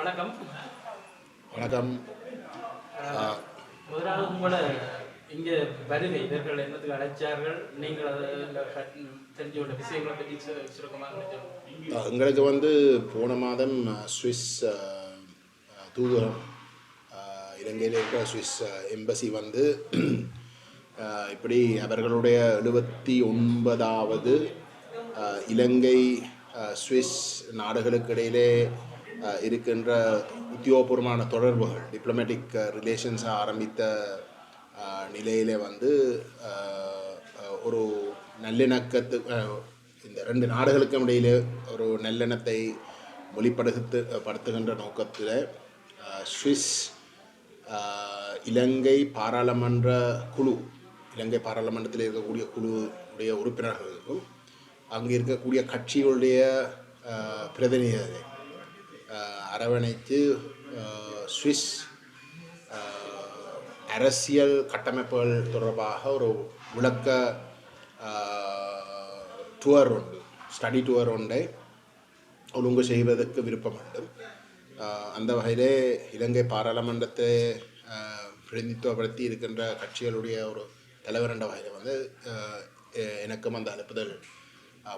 வணக்கம். வணக்கம். முதலாவது உங்களை இங்கே வருகை இவர்கள் என்னத்துக்கு அழைச்சார்கள்? நீங்கள் தெரிஞ்ச உள்ள விஷயங்களை பற்றி சுருக்கமாக எங்களுக்கு வந்து போன மாதம் சுவிஸ் தூதரம் இலங்கையில் இருக்கிற சுவிஸ் எம்பசி வந்து இப்படி அவர்களுடைய எழுபத்தி ஒன்பதாவது இலங்கை சுவிஸ் நாடுகளுக்கு இடையிலே இருக்கின்ற உத்தியோகபூர்வமான தொடர்புகள் டிப்ளமேட்டிக் ரிலேஷன்ஸை ஆரம்பித்த நிலையிலே வந்து ஒரு நல்லிணக்கத்து இந்த ரெண்டு நாடுகளுக்கும் இடையிலே ஒரு நல்லெண்ணத்தை வெளிப்படுத்து படுத்துகின்ற நோக்கத்தில் சுவிஸ் இலங்கை பாராளுமன்ற குழு இலங்கை பாராளுமன்றத்தில் இருக்கக்கூடிய குழுவுடைய உறுப்பினர்களுக்கும் அங்கே இருக்கக்கூடிய கட்சிகளுடைய பிரதிநிதிகளை அரவணைத்து சுவிஸ் அரசியல் கட்டமைப்புகள் தொடர்பாக ஒரு விளக்க டூர் உண்டு ஸ்டடி டூர் ஒன்றை ஒழுங்கு செய்வதற்கு விருப்பம் உண்டு. அந்த வகையிலே இலங்கை பாராளுமன்றத்தை அஹ், பிரதிநிதித்துவப்படுத்தி இருக்கின்ற கட்சிகளுடைய ஒரு தலைவர் என்ற வகையில் வந்து எனக்கும் அந்த அனுப்புதல்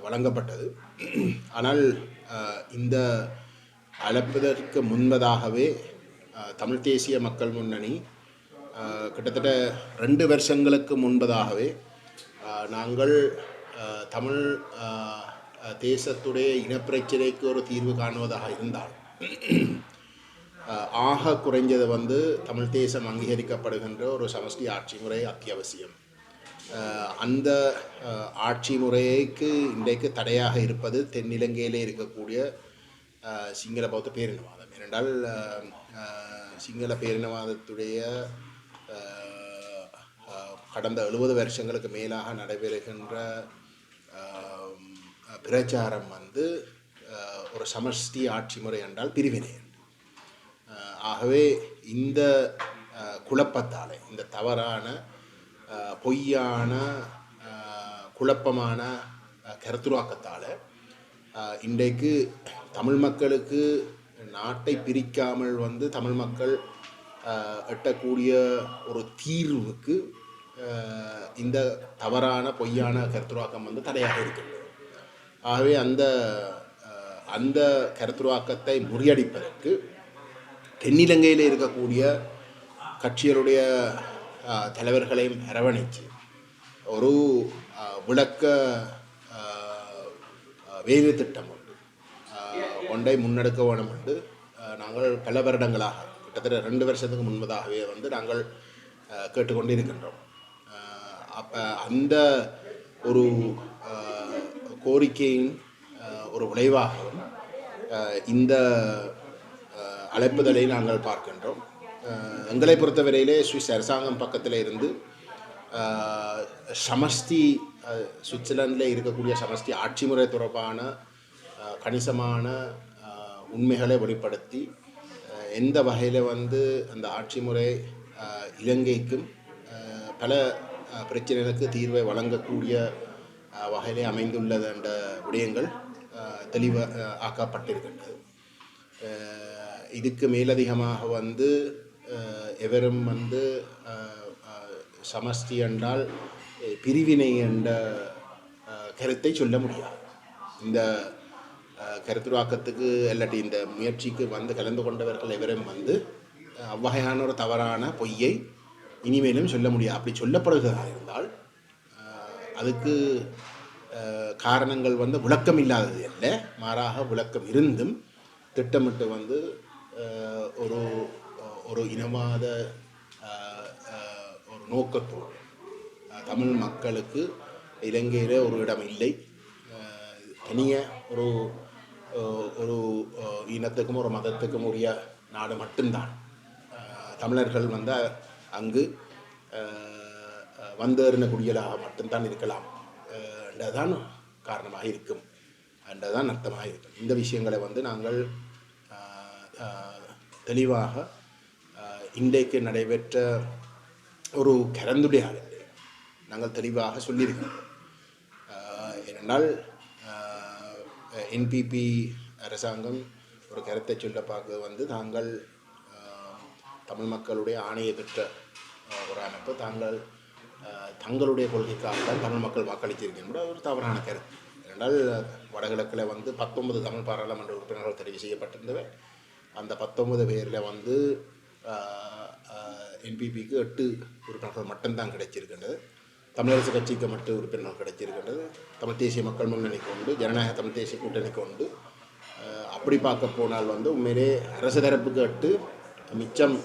வழங்கப்பட்டது. ஆனால் இந்த அழைப்பதற்கு முன்பதாகவே தமிழ் தேசிய மக்கள் முன்னணி கிட்டத்தட்ட ரெண்டு வருஷங்களுக்கு முன்பதாகவே நாங்கள் தமிழ் தேசத்துடைய இனப்பிரச்சனைக்கு ஒரு தீர்வு காணுவதாக இருந்தால் ஆக குறைஞ்சது வந்து தமிழ் தேசம் அங்கீகரிக்கப்படுகின்ற ஒரு சமஷ்டி ஆட்சி முறை அத்தியாவசியம். அந்த ஆட்சி முறைக்கு இன்றைக்கு தடையாக இருப்பது தென்னிலங்கையிலே இருக்கக்கூடிய சிங்கள பௌத்த பேரினவாதம். ஏனென்றால் சிங்கள பேரினவாதத்துடைய கடந்த எழுபது வருஷங்களுக்கு மேலாக நடைபெறுகின்ற பிரச்சாரம் வந்து ஒரு சமஷ்டி ஆட்சி முறை என்றால் பிரிவினை. என்று ஆகவே இந்த குழப்பத்தால் குழப்பத்தாலே இந்த தவறான பொய்யான குழப்பமான கருத்துருவாக்கத்தால் இன்றைக்கு தமிழ் மக்களுக்கு நாட்டை பிரிக்காமல் வந்து தமிழ் மக்கள் எட்டக்கூடிய ஒரு தீர்வுக்கு இந்த தவறான பொய்யான கருத்துருவாக்கம் வந்து தடையாக இருக்கின்றது. ஆகவே அந்த அந்த கருத்துருவாக்கத்தை முறியடிப்பதற்கு தென்னிலங்கையில் இருக்கக்கூடிய கட்சிகளுடைய தலைவர்களையும் அரவணைத்து ஒரு விளக்க வேலை திட்டம் ஒன்றை முன்னெடுக்க வேணும் என்று நாங்கள் பல வருடங்களாக கிட்டத்தட்ட ரெண்டு வருஷத்துக்கு முன்பதாகவே வந்து நாங்கள் கேட்டுக்கொண்டு இருக்கின்றோம் அப்போ அந்த ஒரு கோரிக்கையின் ஒரு விளைவாகவும் இந்த அழைப்புதலை நாங்கள் பார்க்கின்றோம். எங்களை பொறுத்தவரையிலே சுவிஸ் அரசாங்கம் பக்கத்தில் இருந்து சமஸ்தி சமஷ்டி சுவிட்சர்லாந்தில் இருக்கக்கூடிய சமஷ்டி ஆட்சி முறை தொடர்பான கணிசமான உண்மைகளை வெளிப்படுத்தி எந்த வகையில் வந்து அந்த ஆட்சி முறை இலங்கைக்கும் பல பிரச்சனைகளுக்கு தீர்வை வழங்கக்கூடிய வகையிலே அமைந்துள்ளது என்ற விடயங்கள் தெளிவாக ஆக்கப்பட்டிருக்கின்றது. இதுக்கு மேலதிகமாக வந்து எவரும் வந்து சமஸ்தி சமஷ்டி என்றால் பிரிவினை என்ற கருத்தை சொல்ல முடியாது. இந்த கருத்துருவாக்கத்துக்கு இல்லாட்டி இந்த முயற்சிக்கு வந்து கலந்து கொண்டவர்கள் எவரும் வந்து அவ்வகையான ஒரு தவறான பொய்யை இனிமேலும் சொல்ல முடியாது அப்படி சொல்லப்படுவதாக இருந்தால் அதுக்கு காரணங்கள் வந்து விளக்கம் இல்லாதது அல்ல. மாறாக விளக்கம் இருந்தும் திட்டமிட்டு வந்து ஒரு ஒரு இனவாத ஒரு நோக்கத்தோடு தமிழ் மக்களுக்கு இலங்கையில் ஒரு இடம் இல்லை. தனிய ஒரு ஒரு இனத்துக்கும் ஒரு மதத்துக்கும் உரிய நாடு மட்டும்தான். தமிழர்கள் வந்து அங்கு வந்தேறின குடிகளாக மட்டும்தான் இருக்கலாம். என்றதான் காரணமாக இருக்கும். என்றதான் அர்த்தமாக இருக்கும். இந்த விஷயங்களை வந்து நாங்கள் தெளிவாக இன்றைக்கு நடைபெற்ற ஒரு கலந்துரையாடலில் நாங்கள் தெளிவாக சொல்லியிருக்கிறோம். ஏனென்றால் என்பிபி அரசாங்கம் ஒரு கருத்தை சொல்ல பார்க்க வந்து தாங்கள் தமிழ் மக்களுடைய ஆணையை பெற்ற ஒரு அமைப்பு. தாங்கள் தங்களுடைய கொள்கைக்காக தான் தமிழ் மக்கள் வாக்களித்திருக்கின்ற ஒரு தவறான கருத்து. ஏனென்றால் வடகிழக்கில் வந்து பத்தொன்பது தமிழ் பாராளுமன்ற உறுப்பினர்கள் தெரிவு செய்யப்பட்டிருந்தவை. அந்த பத்தொன்பது பேரில் வந்து என்பிபிக்கு எட்டு உறுப்பினர்கள் மட்டும்தான் கிடைச்சிருக்கின்றது தமிழரசு கட்சிக்கு மட்டும் உறுப்பினர்கள் கிடைச்சிருக்கின்றது தமிழ் தேசிய மக்கள் முன்னணிக்கு உண்டு ஜனநாயக தமிழ் தேசிய கூட்டணிக்கு உண்டு அப்படி பார்க்க போனால் வந்து உண்மையிலே அரசு தரப்புக்கு எட்டு மிச்சம்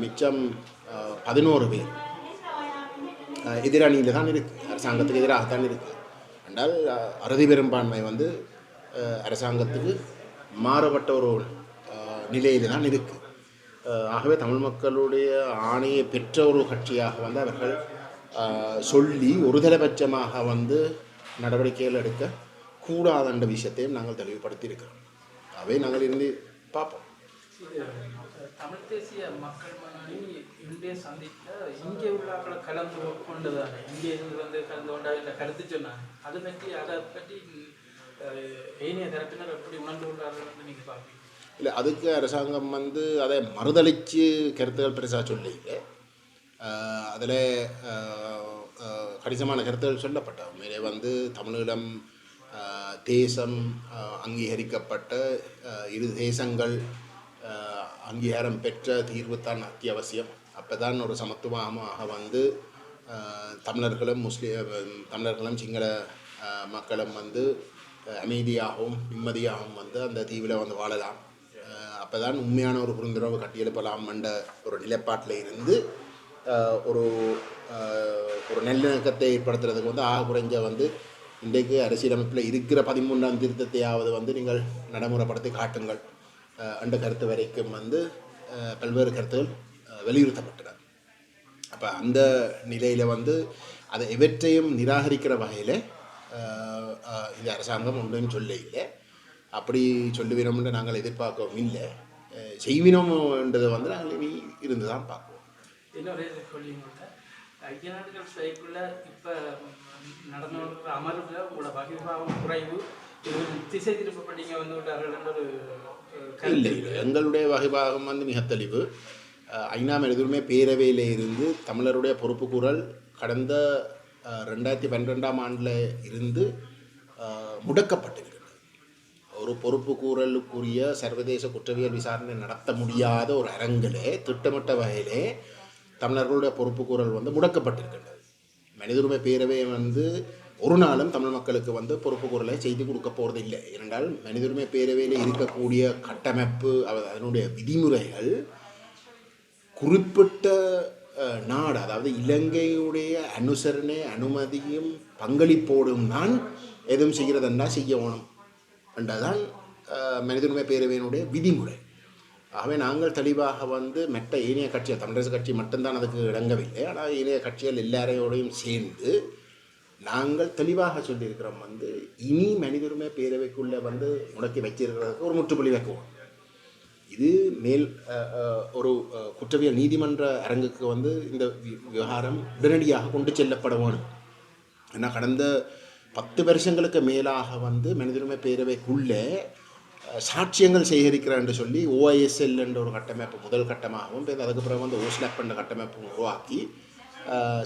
மிச்சம் பதினோரு பேர் எதிரணியில் தான் இருக்குது அரசாங்கத்துக்கு எதிராக தான் இருக்குது என்றால் அறுதி பெரும்பான்மை வந்து அரசாங்கத்துக்கு மாறுபட்ட ஒரு நிலையில் தான் இருக்குது ஆகவே தமிழ் மக்களுடைய ஆணையை பெற்ற ஒரு கட்சியாக வந்து அவர்கள் சொல்லி ஒருதலைபட்சமாக வந்து நடவடிக்கைகள் எடுக்க கூடாதுன்ற விஷயத்தையும் நாங்கள் தெளிவுபடுத்தியிருக்கிறோம். அவை நாங்கள் இருந்து பார்ப்போம். தமிழ் தேசிய மக்கள் முன்னணி இந்திய சந்தித்த இங்கே உள்ளாக்களை கலந்து கொண்டதானே இங்கே இருந்து வந்து கலந்து கொண்டா இல்லை கருத்து சொன்னாங்க. அதை பற்றி அதை பற்றி ஏனைய தரப்பினர் எப்படி உணர்ந்து கொண்டார்கள் நீங்கள் பார்ப்பீங்க? இல்லை அதுக்கு அரசாங்கம் வந்து அதை மறுதளித்து கருத்துக்கள் பெருசாக சொல்லிங்க அதில் கணிசமான கருத்துக்கள் சொல்லப்பட்ட உண்மையிலே வந்து தமிழீழம் தேசம் அங்கீகரிக்கப்பட்ட இரு தேசங்கள் அங்கீகாரம் பெற்ற தீர்வு தான் அத்தியாவசியம். அப்போ தான் ஒரு சமத்துவமாக வந்து தமிழர்களும் முஸ்லீம் தமிழர்களும் சிங்கள மக்களும் வந்து அமைதியாகவும் நிம்மதியாகவும் வந்து அந்த தீவில் வந்து வாழலாம். அப்போ தான் உண்மையான ஒரு புரிந்துணர்வு கட்டியெழுப்பலாம் என்ற ஒரு நிலைப்பாட்டில் இருந்து ஒரு ஒரு நல்லிணக்கத்தை ஏற்படுத்துறதுக்கு வந்து ஆக குறைஞ்ச வந்து இன்றைக்கு அரசியலமைப்பில் இருக்கிற பதிமூன்றாம் திருத்தத்தையாவது வந்து நீங்கள் நடைமுறைப்படுத்தி காட்டுங்கள். அந்த என்ற கருத்து வரைக்கும் வந்து பல்வேறு கருத்துகள் வலியுறுத்தப்பட்டன. அப்போ அந்த நிலையில் வந்து அதை எவற்றையும் நிராகரிக்கிற வகையில் இந்த அரசாங்கம் ஒன்றும் சொல்ல இல்லை. அப்படி சொல்லுவினோம்னு நாங்கள் எதிர்பார்க்கவும் இல்லை. செய்வினோம்ன்றதை வந்து நாங்கள் இனி இருந்து தான் பார்க்குவோம் இன்னொரு சொல்லிங்க ஐக்கிய நாடுகள் சபைக்குள்ள இப்போ நடந்து அமர்வில் உங்களோட வகைபாவம் குறைவு திசை திருப்பப்பட்டீங்க வந்து விட்டார்கள் இல்லை இல்லை. எங்களுடைய வகைபாகம் வந்து மிக தெளிவு. ஐநா எதுவுமே பேரவையில் இருந்து தமிழருடைய பொறுப்புக்கூறல் கடந்த அஹ், ரெண்டாயிரத்தி பன்னிரெண்டாம் ஆண்டில் இருந்து அஹ், ஒரு ஒரு பொறுப்புக்கூறலுக்குரிய சர்வதேச குற்றவியல் விசாரணை நடத்த முடியாத ஒரு அரங்கிலே திட்டமிட்ட வகையிலே தமிழர்களுடைய பொறுப்புக்கூறல் வந்து முடக்கப்பட்டிருக்கின்றது. மனித உரிமை பேரவை வந்து ஒரு நாளும் தமிழ் மக்களுக்கு வந்து பொறுப்புக்கூறலை செய்து கொடுக்க போகிறது இல்லை ஏனென்றால் மனித உரிமை பேரவையில் இருக்கக்கூடிய கட்டமைப்பு அவ- அதனுடைய விதிமுறைகள் குறிப்பிட்ட நாடு அதாவது இலங்கையுடைய அனுசரணை அனுமதியும் பங்களிப்போடும் தான் எதுவும் செய்கிறதென்றால் செய்ய வேணும். என்றதான் மனிதனுமை பேரவையினுடைய விதிமுறை. ஆகவே நாங்கள் தெளிவாக வந்து மற்ற ஏனைய கட்சிகள் தமிழரசு கட்சி மட்டும்தான் அதுக்கு இறங்கவில்லை ஆனால் ஏனைய கட்சிகள் எல்லாரையோடையும் சேர்ந்து நாங்கள் தெளிவாக சொல்லியிருக்கிறோம் வந்து இனி மனித பேரவைக்குள்ளே வந்து முடக்கி வச்சிருக்கிறதுக்கு ஒரு முற்றுப்புள்ளி வைக்குவோம். இது மேல் ஒரு குற்றவியல் நீதிமன்ற அரங்குக்கு வந்து இந்த வி- விவகாரம் உடனடியாக கொண்டு செல்லப்பட வேணும் ஏன்னா கடந்த பத்து வருஷங்களுக்கு மேலாக வந்து மனிதனுரிமை பேரவைக்குள்ளே சாட்சியங்கள் சேகரிக்கிறான்னு சொல்லி ஓஐஎஸ்எல் என்ற ஒரு கட்டமைப்பு முதல் கட்டமாகவும் பிறகு அதுக்கு பிறகு வந்து ஓஸ்லாப் என்ற கட்டமைப்பு உருவாக்கி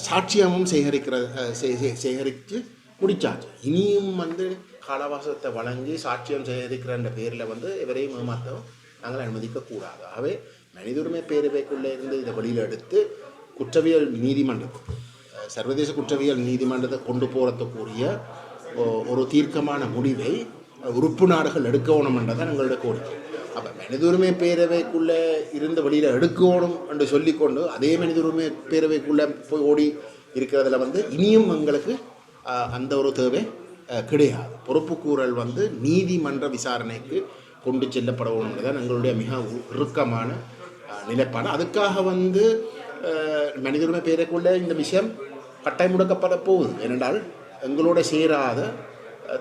சாட்சியமும் சேகரிக்கிற சே- சேகரித்து முடிச்சாச்சு இனியும் வந்து காலவாசத்தை வழங்கி சாட்சியம் சேகரிக்கிறன்ற பேரில் வந்து இவரையும் ஏமாற்றவும் நாங்கள் அனுமதிக்கக்கூடாது. ஆகவே மனித உரிமை பேரவைக்குள்ளே இருந்து இதை வெளியில் எடுத்து குற்றவியல் நீதிமன்றத்துக்கு சர்வதேச குற்றவியல் நீதிமன்றத்தை கொண்டு போகிறதுக்குரிய ஒரு தீர்க்கமான முடிவை உறுப்பு நாடுகள் எடுக்கணும்ன்றதான் எங்களுடைய கோரிக்கை. அப்போ மனித உரிமை பேரவைக்குள்ளே இருந்த வழியில் எடுக்கணும் என்று சொல்லிக்கொண்டு அதே மனித உரிமை பேரவைக்குள்ளே போய் ஓடி இருக்கிறதுல வந்து இனியும் எங்களுக்கு அந்த ஒரு தேவை கிடையாது. பொறுப்புக்கூறல் வந்து நீதிமன்ற விசாரணைக்கு கொண்டு செல்லப்படணுன்றதான் எங்களுடைய மிக உ- இறுக்கமான நிலைப்பாடு. அதுக்காக வந்து மனித உரிமை பேரவைக்குள்ளே இந்த விஷயம் கட்டாயம் முடக்கப்பட போகுது. ஏனென்றால் எங்களோட சேராத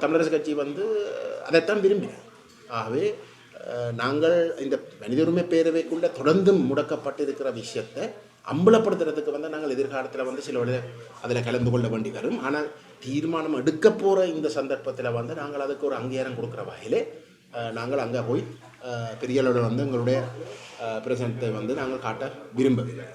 தமிழரசு கட்சி வந்து அதைத்தான் விரும்பினோம் ஆகவே நாங்கள் இந்த மனித உரிமை பேரவைக்குள்ளே தொடர்ந்து முடக்கப்பட்டிருக்கிற விஷயத்தை அம்பலப்படுத்துறதுக்கு வந்து நாங்கள் எதிர்காலத்தில் வந்து சில வழியில் அதில் கலந்து கொள்ள வேண்டி வரும். ஆனால் தீர்மானம் எடுக்க போகிற இந்த சந்தர்ப்பத்தில் வந்து நாங்கள் அதுக்கு ஒரு அங்கீகாரம் கொடுக்குற வகையிலே நாங்கள் அங்கே போய் அஹ், பெரிய அளவில் வந்து எங்களுடைய பிரசனத்தை வந்து நாங்கள் காட்ட விரும்பவில்லை.